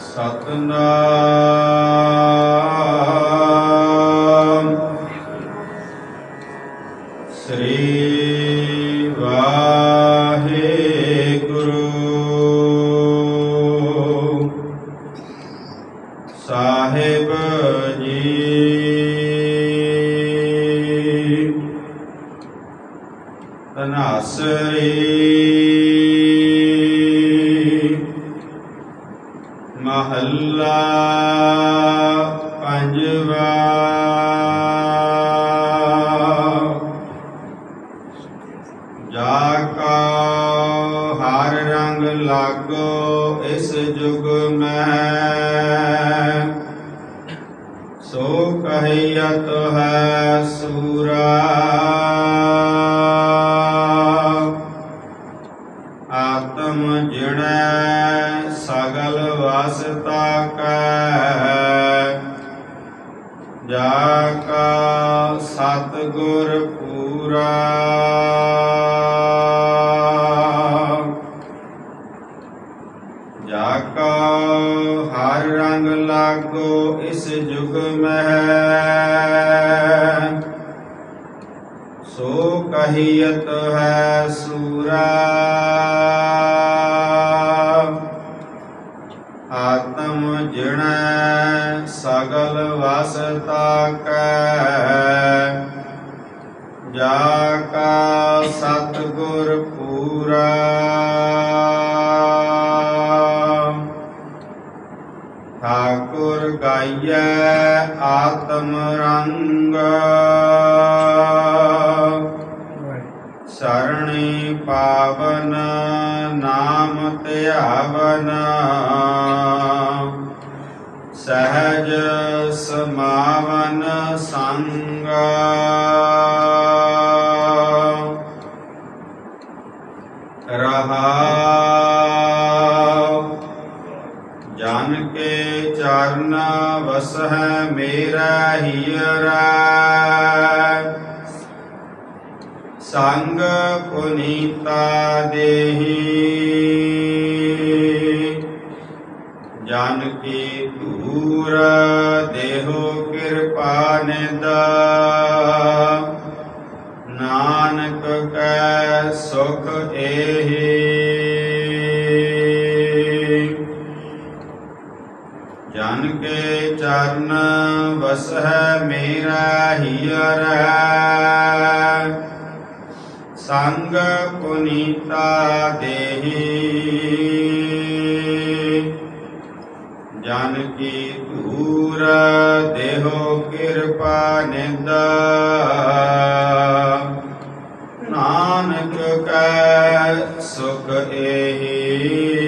ਸਤਨਾਮ। ਸ੍ਰੀ ਵਾਹਿਗੁਰੂ। ਸਾਹਿਬ ਜੀ। ਤਨਾਸਰੀ ਮਹੱਲਾ ਪੰਜਵਾ। ਜਾ ਕਾ ਹਰ ਰੰਗ ਲਾਗੋ ਇਸ ਜੁਗ ਮੈਂ। ਸੋ ਕਹੀਅਤ ਹੈ ਸੂਰਾ। ਆਤਮ ਜਿਣੈ ਸਗਲ ਵਾਸਤਾ ਕੈ। ਜਾ ਕਾ ਸਤ ਗੁਰ ਪੂਰਾ। ਜਾ ਕਾ ਹਰ ਰੰਗ ਲਾਗੋ ਇਸ ਜੁਗ ਮਹਿ। ਸੋ ਕਹੀਅਤ ਹੈ ਸੂਰਾ। ਆਤਮ ਜਿਣੈ ਸਗਲ ਵਸਤਾ ਕੈ ਜਾ ਕਾ ਸਤਗੁਰ ਪੂਰਾ। ਠਾਕੁਰ ਗਾਈਐ ਆਤਮ ਰੰਗ। ਪਾਵਨ ਨਾਮ ਧਿਆਵਨ। ਸਹਜ ਸਮਾਵਨ ਸੰਗ। ਰਹਾਉ ਜਨ ਕੇ ਚਰਨ ਵਸਹਿ ਮੇਰਾ ਹੀਰਾ ਸੰਗ ਪੁਨੀਤਾ ਦੇਹੀ। ਜਨ ਕੀ ਧੂਰ ਦੇਹੋ ਕਿਰਪਾ ਨਿਦ। ਨਾਨਕ ਕੈ ਸੁਖ ਏਹੀ। ਜਨ ਕੇ ਚਰਨ ਵਸਹਿ ਮੇਰਾ ਹੀਰਾ ਸੰਗ ਪੁਨੀਤਾ ਦੇਹੀ। ਜਨ ਕੀ ਧੂਰ ਦੇਹੋ ਕਿਰਪਾ ਨਿਦ। ਨਾਨਕ ਕੈ ਸੁਖ ਏਹੀ।